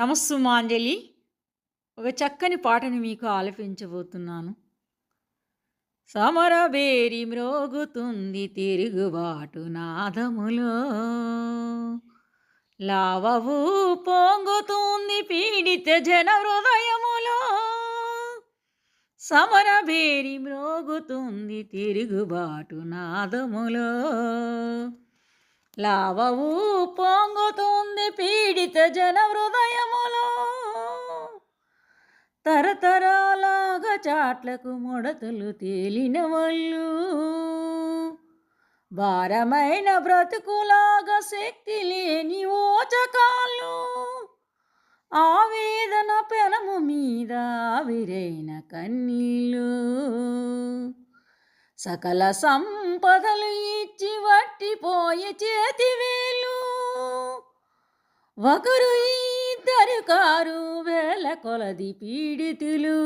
నమస్సు మాంజలి ఒక చక్కని పాటని మీకు ఆలపించబోతున్నాను. సమరబేరి మ్రోగుతుంది తిరుగుబాటు నాదములో. లావవు పొంగుతుంది పీడిత జన హృదయములో. సమరబేరి మ్రోగుతుంది తిరుగుబాటు నాదములో. లావవు పొంగుతుంది పీడిత జన హృదయములో తరతరాలాగా చాట్లకు ముడతలు తేలిన వాళ్ళు భారమైన బ్రతుకులాగా శక్తి లేని ఓచకాళ్ళు. ఆవేదన పెనము మీద ఆవిరైన కన్నీళ్ళు. సకల సంపదలు ఇచ్చి వట్టిపోయే చేతివేలు ఒకరు ఇద్దరు కారు వేల కొలది పీడితులు.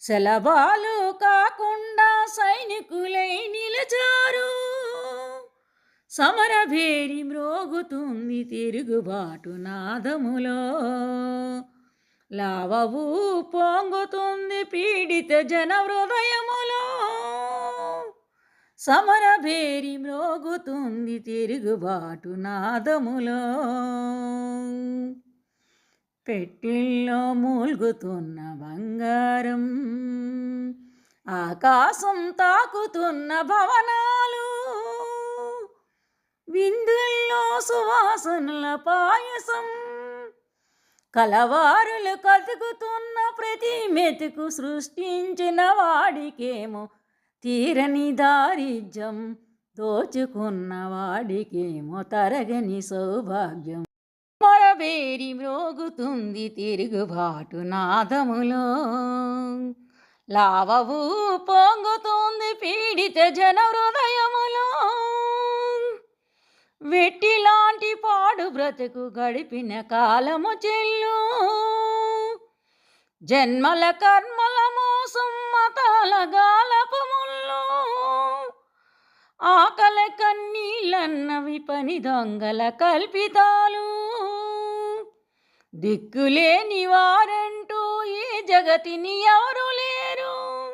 సెలబాలు కాకుండా సైనికులై నిలచారు. సమరభేరి మ్రోగుతుంది తిరుగుబాటు నాదములో. లావవు పొంగుతుంది పీడిత జన హృదయములో. సమరభేరి మ్రోగుతుంది తిరుగుబాటు నాదములో. పెట్టిల్లో మూల్గుతున్న బంగారం ఆకాశం తాకుతున్న భవనాలు విందుల్లో సువాసనల పాయసం కలవారులు కతుకుతున్న ప్రతి మెతుకు సృష్టించిన వాడికేమో తీరని దారిద్ర్యం దోచుకున్న వాడికేమో తరగని సౌభాగ్యం. వేరి మ్రోగుతుంది తిరుగుబాటు నాదములో. లావవు పొంగుతుంది పీడిత జన హృదయములో. వెట్టిలాంటి పాడు బ్రతుకు గడిపిన కాలము చెల్లు. జన్మల కర్మల మోసం మతాల గాలపముల్లో ఆకల ఆకలి కన్నీళ్ళన్నవి పని దొంగల కల్పితాలు. దిక్కులేని వారంటూ ఈ జగతిని ఎవరు లేరు.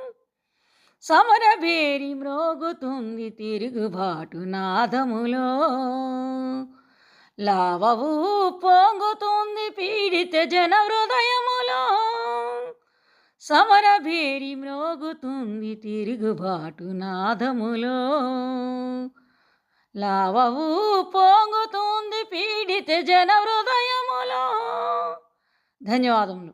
సమరభేరి మ్రోగుతుంది తిరుగుబాటు నాదములో. లావవు పొంగుతుంది పీడిత జన హృదయములో. సమరభేరి మ్రోగుతుంది తిరుగుబాటు నాదములో. లావవు పొంగుతుంది పీడిత జన ధన్యవాదములు.